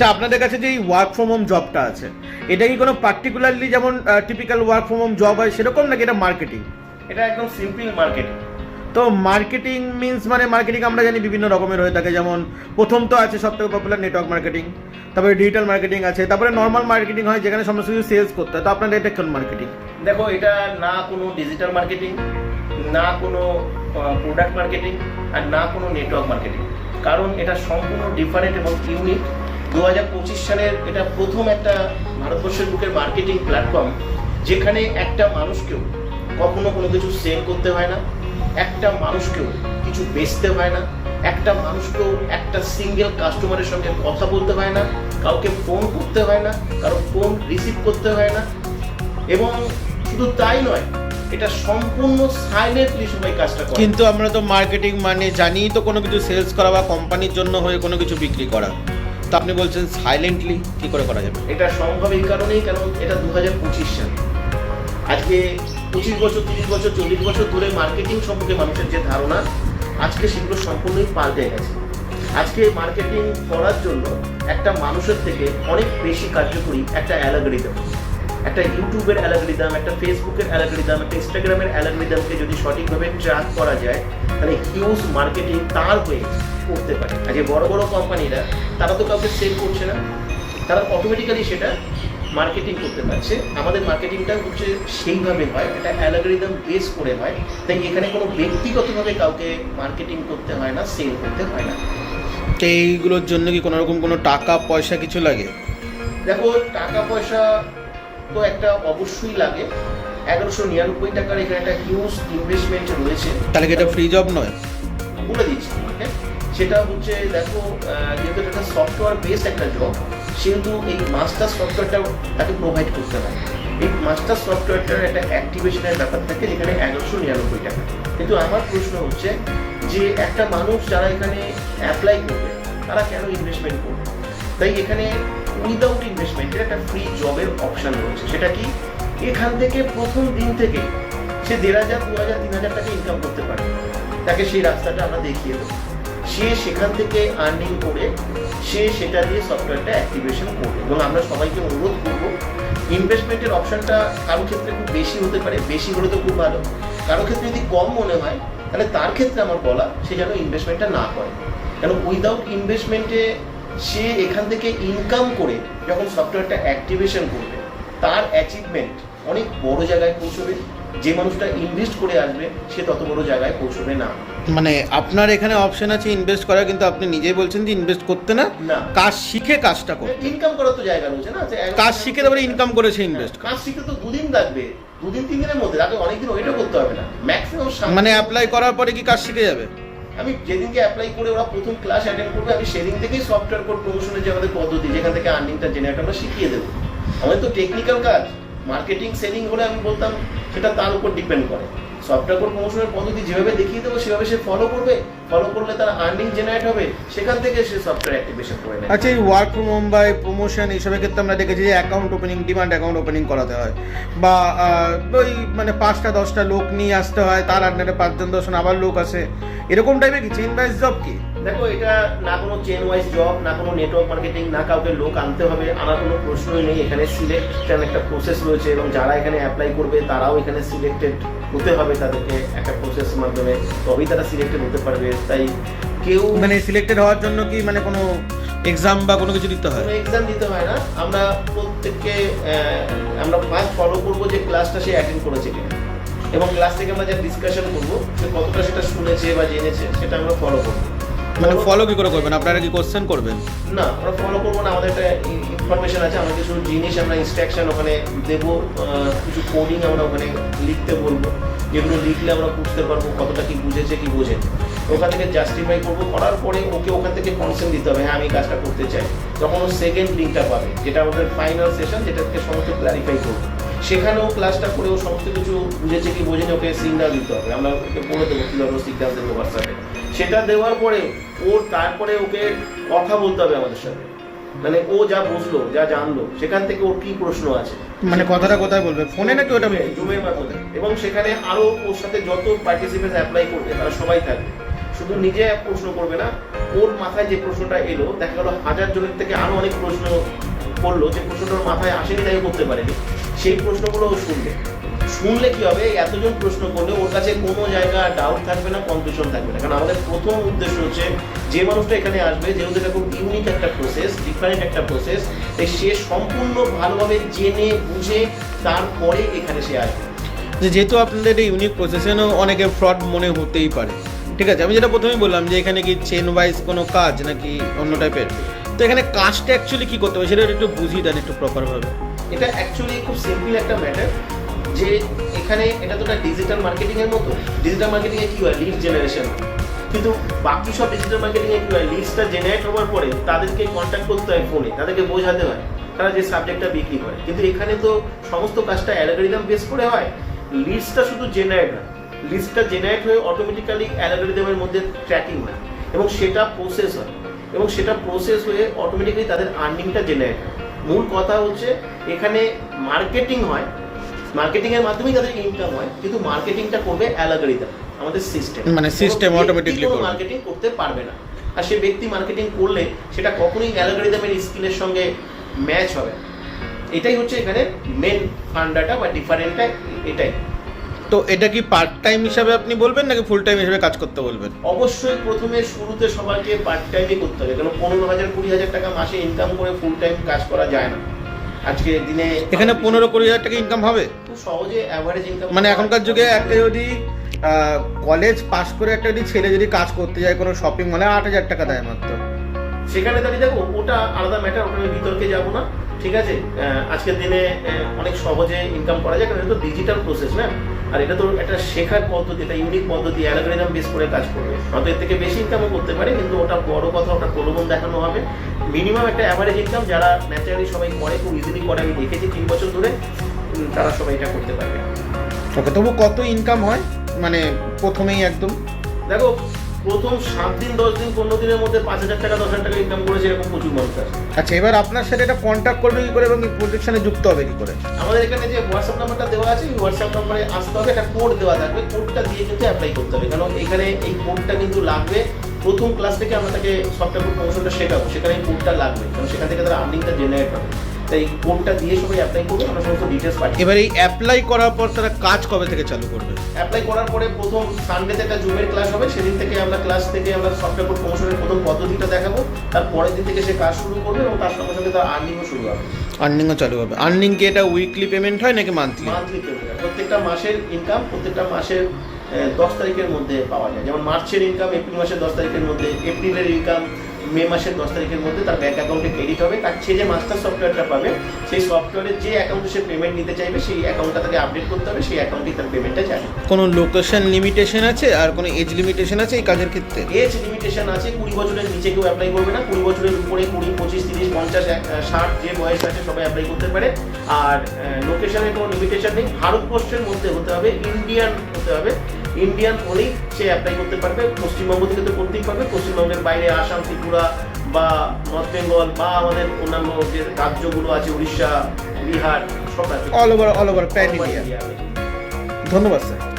আচ্ছা আপনাদের কাছে যে এই ওয়ার্ক ফ্রম হোম জবটা আছে এটা কি কোনো পার্টিকুলারলি যেমন typical work from home job হয় সেরকম নাকি এটা মার্কেটিং এটা একদম সিম্পল মার্কেটিং তো মার্কেটিং মিন্স মানে মার্কেটিং আমরা জানি বিভিন্ন রকমের হয়ে থাকে যেমন প্রথম তো আছে সব থেকে পপুলার নেটওয়ার্ক মার্কেটিং তারপরে ডিজিটাল মার্কেটিং আছে তারপরে নর্মাল মার্কেটিং হয় যেখানে সমস্ত কিছু সেলস করতে হয় তো আপনাদের এটা কোন মার্কেটিং দেখো এটা না কোনো ডিজিটাল মার্কেটিং না কোনো প্রোডাক্ট মার্কেটিং আর না কোনো নেটওয়ার্ক মার্কেটিং কারণ এটা সম্পূর্ণ ডিফারেন্ট এবং ইউনিক দু হাজার পঁচিশ সালের এটা প্রথম একটা ভারতবর্ষের বুকের মার্কেটিং প্ল্যাটফর্ম যেখানে একটা মানুষকেও কখনো কোনো কিছু সেল করতে হয় না, একটা মানুষকেও কিছু বেচতে হয় না, একটা মানুষকেও একটা সিঙ্গেল কাস্টমারের সঙ্গে কথা বলতে হয় না, কাউকে ফোন করতে হয় না, কারও ফোন রিসিভ করতে হয় না, এবং শুধু তাই নয়, এটা সম্পূর্ণ সাইলেন্টলি সবাই কাজটা করে। কিন্তু আমরা তো মার্কেটিং মানে জানি তো কোনো কিছু সেলস করা বা কোম্পানির জন্য হয়ে কোনো কিছু বিক্রি করা। তো আপনি বলছেন সাইলেন্টলি কি করে করা যাবে? এটা সম্ভব এই কারণেই কারণ এটা দু হাজার পঁচিশ সাল। আজকে পঁচিশ বছর, তিরিশ বছর, চল্লিশ বছর ধরে মার্কেটিং সম্পর্কে মানুষের যে ধারণা, আজকে সেগুলো সম্পূর্ণই পাল্টে গেছে। আজকে মার্কেটিং করার জন্য একটা মানুষের থেকে অনেক বেশি কার্যকরী একটা অ্যালাগরিদম একটা ইউটিউবের অ্যালাগরিদম একটা ফেসবুকের অ্যালাগরিদম একটা ইনস্টাগ্রামের অ্যালাগরিদমকে যদি সঠিকভাবে ট্র্যাক করা যায় তাহলে হিউজ মার্কেটিং তার হয়ে করতে পারে। আর যে বড় বড় কোম্পানিরা তারা তো কাউকে সেল করছে না। তারা অটোমেটিক্যালি সেটা মার্কেটিং করতে পারছে। আমাদের মার্কেটিংটা হচ্ছে সেইভাবে হয় এটা অ্যালগোরিদম বেস করে হয়। তাই এখানে কোনো ব্যক্তিগতভাবে কাউকে মার্কেটিং করতে হয় না সেল করতে হয় না। তো এইগুলোর জন্য কি কোনো রকম কোনো টাকা পয়সা কিছু লাগে? দেখো টাকা পয়সা তো একটা অবশ্যই লাগে। এগারোশো নিরানব্বই টাকার এখানে একটা হিউজ ইনভেস্টমেন্ট রয়েছে। তাহলে এটা ফ্রি জব নয়? বলে দিচ্ছি তোমাকে সেটা হচ্ছে দেখো যেহেতু একটা সফটওয়্যার বেসড একটা জব সেহেতু এই মাস্টার সফটওয়্যারটা তাকে প্রোভাইড করতে হয়। এই মাস্টার সফটওয়্যারটার একটা অ্যাক্টিভেশনের ব্যাপার থাকে যেখানে এগারোশো নিরানব্বই টাকা। কিন্তু আমার প্রশ্ন হচ্ছে যে একটা মানুষ যারা এখানে অ্যাপ্লাই করবে তারা কেন ইনভেস্টমেন্ট করবে? তাই এখানে উইদাউট ইনভেস্টমেন্টের একটা ফ্রি জবের অপশন রয়েছে। সেটা কি? এখান থেকে প্রথম দিন থেকে সে দেড় হাজার, দু হাজার, তিন হাজার টাকা ইনকাম করতে পারে। তাকে সেই রাস্তাটা আমরা দেখিয়ে দেবো। সে সেখান থেকে আর্নিং করে, সে সেটা দিয়ে সফটওয়্যারটা অ্যাক্টিভেশন করবে। এবং আমরা সবাইকে অনুরোধ করব ইনভেস্টমেন্টের অপশনটা কারও ক্ষেত্রে খুব বেশি হতে পারে, বেশি হলে তো খুব ভালো। কারও ক্ষেত্রে যদি কম মনে হয়, তাহলে তার ক্ষেত্রে আমার বলা, সে যেন ইনভেস্টমেন্টটা না করে। কেন উইদাউট ইনভেস্টমেন্টে সে এখান থেকে ইনকাম করে যখন সফটওয়্যারটা অ্যাক্টিভেশন করবে তার অ্যাচিভমেন্ট অনেক বড় জায়গায় পৌঁছবে। যে মানুষটা ইনভেস্ট করে আসবে সে তত বড় জায়গায় পৌঁছবে না। মানে আপনার এখানে অপশন আছে ইনভেস্ট করা কিন্তু আপনি নিজেই বলছেন যে ইনভেস্ট করতে না। কাজ শিখে কাজটা করতে। ইনকাম করার তো জায়গা রয়েছে না কাজ শিখে তারপরে ইনকাম করে সে ইনভেস্ট কাজ শিখতে তো দুদিন লাগবে। দুদিন তিন দিনের মধ্যে তাকে অনেকদিন ওইটা করতে হবে না। ম্যাক্সিমাম মানে অ্যাপ্লাই করার পরে কি কাজ শিখে যাবে? আমি যেদিনকে অ্যাপ্লাই করে ওরা প্রথম ক্লাস অ্যাটেন্ড করবে, আমি সেদিন থেকেই সফটওয়্যার কোড প্রমোশনের যে আমাদের পদ্ধতি, যেখান থেকে আর্নিংটা জেনারেট আমরা শিখিয়ে দেবো। আমাদের তো টেকনিক্যাল কাজ মার্কেটিং সেলিং হলে আমি বলতাম, সেটা তার উপর ডিপেন্ড করে। সফটওয়্যার প্রমোশনের পদ্ধতি যেভাবে দেখিয়ে দেবো, সেভাবে সে ফলো করবে। ফলো করলে তার আর্নিং জেনারেট হবে। সেখান থেকে সে সফটওয়্যার অ্যাক্টিভেশন করে নেবে আচ্ছা এই ওয়ার্ক ফ্রম হোম বা প্রমোশন এইসবের ক্ষেত্রে আমরা দেখেছি যে account opening demand account opening করাতে হয়। বা ওই মানে পাঁচটা, দশটা লোক নিয়ে আসতে হয়, তার আন্ডারে পাঁচজন, দশজন আবার লোক আসে। এরকম টাইপের কি? চেন বাইজ জব কি? দেখো এটা না কোনো চেন ওয়াইজ জব না কোনো নেটওয়ার্ক মার্কেটিং না কাউকে লোক আনতে হবে আমার কোনো প্রশ্নই নেই। এখানে সিলেকশন একটা প্রসেস রয়েছে এবং যারা এখানে অ্যাপ্লাই করবে তারাও এখানে সিলেক্টেড হতে হবে তাদেরকে একটা প্রসেসের মাধ্যমে। তবেই তারা সিলেক্টেড হতে পারবে। তাই কেউ মানে সিলেক্টেড হওয়ার জন্য কি মানে কোনো এক্সাম বা কোনো কিছু দিতে হয়? এক্সাম দিতে হয় না। আমরা প্রত্যেককে আমরা ফার্স্ট ফলো করব যে ক্লাসটা সে অ্যাটেন্ড করেছে কিনা। এবং ক্লাস থেকে আমরা যা ডিসকাশন করব সে কতটা সেটা শুনেছে বা জেনেছে সেটা আমরা ফলো করব। মানে ফলো কি করে করবেন? আপনারা কি কোশ্চেন করবেন? না, আমরা ফলো করব না, আমাদের একটা ইনফরমেশন আছে, আমরা কিছু জিনিস, আমরা ইনস্ট্রাকশন ওখানে দেবো কিছু কোডিং আমরা ওখানে লিখতে বলব। যেগুলো লিখলে আমরা বুঝতে পারব কতটা কি বুঝেছে, কি বোঝে ওখান থেকে জাস্টিফাই করব, করার পরে ওকে ওখান থেকে কনসেন্ট দিতে হবে হ্যাঁ আমি কাজটা করতে চাই। তখন ও সেকেন্ড লিঙ্কটা পাবে, যেটা আমাদের ফাইনাল সেশন যেটাকে সমস্ত ক্লারিফাই করব। সেখানেও ক্লাসটা করে ও সমস্ত কিছু বুঝেছে, কি বোঝেনি, ওকে সিগনাল দিতে হবে। আমরা ওকে বলে দেবো কীভাবে সিগনাল দেবো হোয়াটসঅ্যাপে সেটা দেওয়ার পরে ওর তারপরে ওকে কথা বলতে হবে আমাদের সাথে। মানে ও যা বুঝলো যা জানলো সেখান থেকে ওর কি প্রশ্ন আছে? মানে কথাটা কোথায় বলবে? ফোনে নাকি ওটা মেয়ে জুমের মাধ্যমে এবং সেখানে আরও ওর সাথে যত পার্টিসিপেন্ট অ্যাপ্লাই করবে তারা সবাই থাকবে। শুধু নিজে প্রশ্ন করবে না ওর মাথায় যে প্রশ্নটা এলো দেখা গেল হাজার জনের থেকে আরও অনেক প্রশ্ন করল যে প্রশ্নটা ওর মাথায় আসেনি তাই করতে পারেনি। সেই প্রশ্নগুলো ও শুনবে। শুনলে কি হবে? এতজন প্রশ্ন করলে ওর কাছে কোনো জায়গা ডাউট থাকবে না কনফিউশন থাকবে না। কারণ আমাদের প্রথম উদ্দেশ্য হচ্ছে যে মানুষটা এখানে আসবে যেহেতু এটা খুব ইউনিক একটা প্রসেস ডিফারেন্ট একটা প্রসেস তাই সে সম্পূর্ণ ভালোভাবে জেনে বুঝে তারপরে এখানে সে আসবে। যে যেহেতু আপনাদের এই ইউনিক প্রসেশনও অনেকে ফ্রড মনে হতেই পারে। ঠিক আছে আমি যেটা প্রথমেই বললাম যে এখানে কি চেন ওয়াইজ কোনো কাজ নাকি অন্য টাইপের তো এখানে কাজটা অ্যাকচুয়ালি কি করতে হবে সেটা একটু বুঝিয়ে দেন একটু প্রপারভাবে এটা অ্যাকচুয়ালি খুব সিম্পল একটা ম্যাটার যে এখানে এটা তো একটা ডিজিটাল মার্কেটিং এর মতো। ডিজিটাল মার্কেটিং এ কি হয়? লিড জেনারেশন কিন্তু বাকি সব ডিজিটাল মার্কেটিং এ কি হয়? লিডসটা জেনারেট হওয়ার পরে তাদেরকে কন্ট্যাক্ট করতে হয় ফোনে তাদেরকে বোঝাতে হয় তারা যে সাবজেক্টটা বিক্রি করে। কিন্তু এখানে তো সমস্ত কাজটা অ্যালগোরিদম বেস করে হয়। লিডসটা শুধু জেনারেট হয়। লিস্টটা জেনারেট হয়ে অটোমেটিক্যালি অ্যালগোরিদমের মধ্যে ট্র্যাকিং হয় এবং সেটা প্রসেস হয়। এবং সেটা প্রসেস হয়ে অটোমেটিক্যালি তাদের আর্নিংটা জেনারেট হয়। মূল কথা হচ্ছে এখানে মার্কেটিং হয় মার্কেটিং এর মাধ্যমেই তাদের ইনকাম হয় কিন্তু মার্কেটিংটা করবে অ্যালগোরিদম আমাদের সিস্টেম মানে সিস্টেম করবে। মার্কেটিং করতে পারবে না। আর সে ব্যক্তি মার্কেটিং করলে সেটা কখনোই অ্যালগোরিদমের স্কিলের সঙ্গে ম্যাচ হবে এটাই হচ্ছে এখানে মেন ফান্ডাটা বা ডিফারেন্টটা এটাই। তো এটা কি পার্ট টাইম হিসাবে আপনি বলবেন নাকি ফুল টাইম হিসাবে কাজ করতে বলবেন? অবশ্যই প্রথমে শুরুতে সবাইকে পার্ট টাইমই করতে হবে। কারণ পনেরো হাজার কুড়ি হাজার টাকা মাসে ইনকাম করে ফুল টাইম কাজ করা যায় না। আজকে দিনে এখানে পনেরো কুড়ি হাজার টাকা ইনকাম হবে? খুব সহজে অ্যাভারেজ ইনকাম মানে এখনকার যুগে একটা যদি কলেজ পাস করে একটা যদি ছেলে যদি কাজ করতে যায় কোনো শপিং মলে আট হাজার টাকা দেয় মাত্র। সেখানে দাঁড়িয়ে দেখো ওটা আলাদা ম্যাটার ওটা ভিতরকে বিতর্কে যাব না ঠিক আছে? আজকের দিনে অনেক সহজে ইনকাম করা যায় কারণ এটা তো ডিজিটাল প্রসেস না? আর এটা তো একটা শেখার পদ্ধতি এটা ইউনিক পদ্ধতি অ্যালগোরিদম বেস করে কাজ করবে। হয়তো এর থেকে বেশি ইনকামও করতে পারে কিন্তু ওটা বড় কথা ওটা প্রলোভন দেখানো হবে। মিনিমাম একটা অ্যাভারেজ ইনকাম যারা ন্যাচারালি সবাই করে খুব ইজিলি করে আমি দেখেছি তিন বছর ধরে তারা সবাই এটা করতে পারবে। ওকে তবু কত ইনকাম হয়? মানে প্রথমেই একদম? দেখো প্রথম সাত দিন দশ দিন পনেরো দিনের মধ্যে পাঁচ হাজার টাকা দশ হাজার টাকা ইনকাম করেছে এরকম প্রচুর মানুষ আছে। আচ্ছা এবার আপনার সাথে এটা কন্ট্যাক্ট করবে কি করে এবং প্রজেকশনে যুক্ত হবে কি করে? আমাদের এখানে যে হোয়াটসঅ্যাপ নাম্বারটা দেওয়া আছে এই হোয়াটসঅ্যাপ নাম্বারে আসতে হবে একটা কোড দেওয়া থাকবে কোডটা দিয়ে কিন্তু অ্যাপ্লাই করতে হবে। কারণ এখানে এই কোডটা কিন্তু লাগবে প্রথম ক্লাস থেকে আমরা তাকে সফটওয়্যার প্রমোশনটা শেখাবো সেখানে এই কোডটা লাগবে কারণ সেখান থেকে তারা আর্নিংটা জেনারেট হবে। তাই কোডটা দিয়ে সবাই অ্যাপ্লাই করবে আমরা সমস্ত ডিটেলস পাঠিয়ে এবার এই অ্যাপ্লাই করার পর তারা কাজ কবে থেকে চালু করবে? অ্যাপ্লাই করার পরে প্রথম সানডেতে একটা জুমের ক্লাস হবে সেদিন থেকে আমরা ক্লাস থেকে আমরা সফটওয়্যার কোড প্রমোশনের প্রথম পদ্ধতিটা দেখাবো। তার পরের দিন থেকে সে কাজ শুরু করবে এবং তার সঙ্গে সঙ্গে তার আর্নিংও শুরু হবে। আর্নিংও চালু হবে। আর্নিং কি এটা উইকলি পেমেন্ট হয় নাকি মান্থলি মান্থলি পেমেন্ট প্রত্যেকটা মাসের ইনকাম প্রত্যেকটা মাসের দশ তারিখের মধ্যে পাওয়া যায়। যেমন মার্চের ইনকাম এপ্রিল মাসের দশ তারিখের মধ্যে এপ্রিলের ইনকাম মে মাসের দশ তারিখের মধ্যে তার ব্যাংক অ্যাকাউন্টে ক্রেডিট হবে। তার সে যে মাস্টার সফটওয়্যারটা পাবে সেই সফটওয়্যারের যে অ্যাকাউন্টে সে পেমেন্ট নিতে চাইবে সেই অ্যাকাউন্টটা তাকে আপডেট করতে হবে সেই অ্যাকাউন্টেই তার পেমেন্টটা যাবে। কোনো লোকেশন লিমিটেশন আছে? আর কোনো এজ লিমিটেশন আছে এই কাজের ক্ষেত্রে? এজ লিমিটেশন আছে কুড়ি বছরের নিচে কেউ অ্যাপ্লাই করবে না। কুড়ি বছরের উপরে কুড়ি পঁচিশ তিরিশ পঞ্চাশ ষাট যে বয়স আছে সবাই অ্যাপ্লাই করতে পারে। আর লোকেশনের কোনো লিমিটেশন নেই। ভারতবর্ষের মধ্যে হতে হবে ইন্ডিয়ান হতে হবে। ইন্ডিয়ান অনেক সে অ্যাপ্লাই করতে পারবে। পশ্চিমবঙ্গ থেকে তো করতেই পারবে। পশ্চিমবঙ্গের বাইরে আসাম ত্রিপুরা বা নর্থ বেঙ্গল বা আমাদের অন্যান্য যে রাজ্যগুলো আছে উড়িষ্যা বিহার সব all over all over pan India ধন্যবাদ স্যার